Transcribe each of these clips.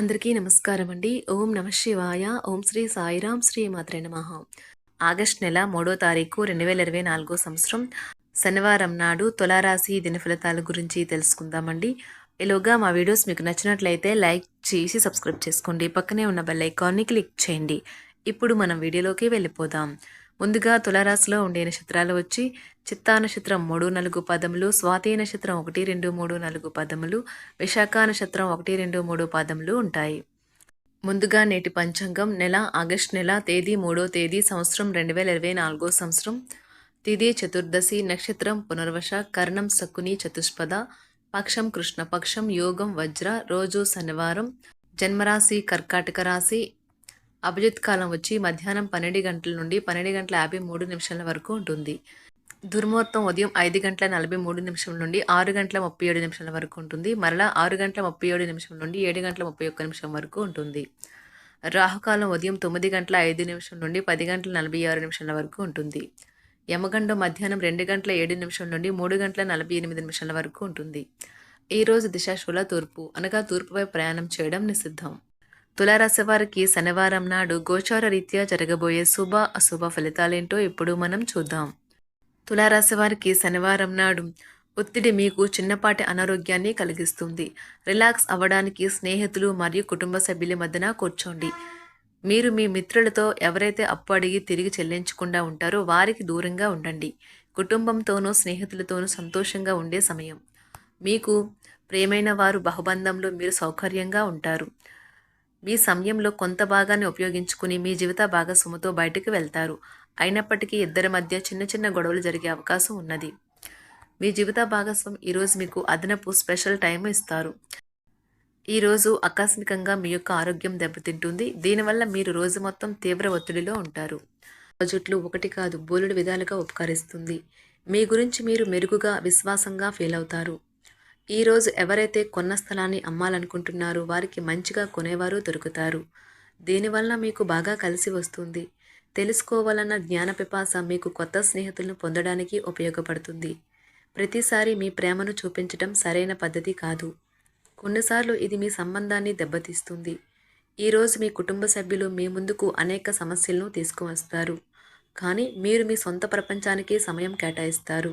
అందరికీ నమస్కారం అండి. ఓం నమ శివాయ. ఓం శ్రీ సాయిరాం శ్రీ మాత్రే నమ. ఆగస్ట్ నెల మూడో తారీఖు రెండు వేల ఇరవై నాలుగో సంవత్సరం. శనివారం నాడు తులారాశి దిన ఫలితాల గురించి తెలుసుకుందామండి. ఈలోగా మా వీడియోస్ మీకు నచ్చినట్లయితే లైక్ చేసి సబ్స్క్రైబ్ చేసుకోండి. పక్కనే ఉన్న బెల్ ఐకాన్ని క్లిక్ చేయండి. ఇప్పుడు మనం వీడియోలోకి వెళ్ళిపోదాం. ముందుగా తులారాశిలో ఉండే నక్షత్రాలు వచ్చి చిత్తా నక్షత్రం మూడు నాలుగు పదములు స్వాతి నక్షత్రం ఒకటి రెండు మూడు నాలుగు పదములు విశాఖ నక్షత్రం ఒకటి రెండు మూడు పదములు ఉంటాయి. ముందుగా నేటి పంచాంగం నెల ఆగస్ట్ నెల తేదీ మూడో తేదీ సంవత్సరం రెండు వేల ఇరవై నాలుగో సంవత్సరం. తిది చతుర్దశి నక్షత్రం పునర్వశ కర్ణం శకుని చతుష్పద పక్షం కృష్ణపక్షం యోగం వజ్ర రోజు శనివారం. జన్మరాశి కర్కాటక రాశి అభిజిత్ కాలం వచ్చి మధ్యాహ్నం పన్నెండు గంటల నుండి పన్నెండు గంటల యాభై మూడు నిమిషాల వరకు ఉంటుంది. దుర్ముహూర్తం ఉదయం ఐదు గంటల నలభై మూడు నిమిషం నుండి ఆరు గంటల ముప్పై ఏడు నిమిషాల వరకు ఉంటుంది. మరలా ఆరు గంటల ముప్పై ఏడు నిమిషం నుండి ఏడు గంటల ముప్పై ఒక్క నిమిషం వరకు ఉంటుంది. రాహుకాలం ఉదయం తొమ్మిది గంటల ఐదు నిమిషం నుండి పది గంటల నలభై ఆరు నిమిషాల వరకు ఉంటుంది. యమగండం మధ్యాహ్నం రెండు గంటల ఏడు నిమిషం నుండి మూడు గంటల నలభై ఎనిమిది నిమిషాల వరకు ఉంటుంది. ఈ రోజు దిశాశూల తూర్పు అనగా తూర్పుపై ప్రయాణం చేయడం నిషిద్ధం. తులారాశి వారికి శనివారం నాడు గోచార రీత్యా జరగబోయే శుభ అశుభ ఫలితాలేంటో ఇప్పుడు మనం చూద్దాం. తులారాశి వారికి శనివారం నాడు ఒత్తిడి మీకు చిన్నపాటి అనారోగ్యాన్ని కలిగిస్తుంది. రిలాక్స్ అవ్వడానికి స్నేహితులు మరియు కుటుంబ సభ్యుల మధ్యన కూర్చోండి. మీరు మీ మిత్రులతో ఎవరైతే అప్పు అడిగి తిరిగి చెల్లించకుండా ఉంటారో వారికి దూరంగా ఉండండి. కుటుంబంతోనూ స్నేహితులతోనూ సంతోషంగా ఉండే సమయం. మీకు ప్రేమైన వారు బహుబంధంలో మీరు సౌకర్యంగా ఉంటారు. మీ సమయంలో కొంత భాగాన్ని ఉపయోగించుకుని మీ జీవిత భాగస్వామితో బయటకు వెళ్తారు. అయినప్పటికీ ఇద్దరి మధ్య చిన్న చిన్న గొడవలు జరిగే అవకాశం ఉన్నది. మీ జీవిత భాగస్వామి ఈరోజు మీకు అదనపు స్పెషల్ టైం ఇస్తారు. ఈరోజు ఆకస్మికంగా మీ యొక్క ఆరోగ్యం దెబ్బతింటుంది. దీనివల్ల మీరు రోజు మొత్తం తీవ్ర ఒత్తిడిలో ఉంటారు. ప్రాజెక్టులు ఒకటి కాదు బోలుడు విధాలుగా ఉపకరిస్తుంది. మీ గురించి మీరు మెరుగుగా విశ్వాసంగా ఫీల్ అవుతారు. ఈరోజు ఎవరైతే కొన్న స్థలాన్ని అమ్మాలనుకుంటున్నారో వారికి మంచిగా కొనేవారు దొరుకుతారు. దీనివల్ల మీకు బాగా కలిసి వస్తుంది. తెలుసుకోవాలన్న జ్ఞాన పిపాస మీకు కొత్త స్నేహితులను పొందడానికి ఉపయోగపడుతుంది. ప్రతిసారి మీ ప్రేమను చూపించడం సరైన పద్ధతి కాదు. కొన్నిసార్లు ఇది మీ సంబంధాన్ని దెబ్బతీస్తుంది. ఈరోజు మీ కుటుంబ సభ్యులు మీ ముందుకు అనేక సమస్యలను తీసుకువస్తారు. కానీ మీరు మీ సొంత ప్రపంచానికి సమయం కేటాయిస్తారు.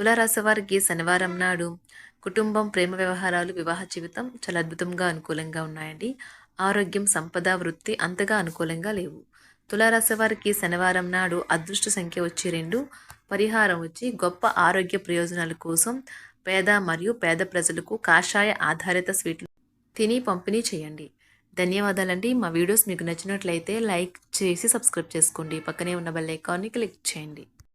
తులారాశి వారికి శనివారం నాడు కుటుంబం ప్రేమ వ్యవహారాలు వివాహ జీవితం చాలా అద్భుతంగా అనుకూలంగా ఉన్నాయండి. ఆరోగ్యం సంపద వృత్తి అంతగా అనుకూలంగా లేవు. తులారాశి వారికి శనివారం నాడు అదృష్ట సంఖ్య వచ్చి రెండు పరిహారం వచ్చి గొప్ప ఆరోగ్య ప్రయోజనాల కోసం పేద మరియు పేద ప్రజలకు కాషాయ ఆధారిత స్వీట్లు తిని పంపిణీ చేయండి. ధన్యవాదాలండి. మా వీడియోస్ మీకు నచ్చినట్లయితే లైక్ చేసి సబ్స్క్రైబ్ చేసుకోండి. పక్కనే ఉన్న బెల్ ఐకాన్ని క్లిక్ చేయండి.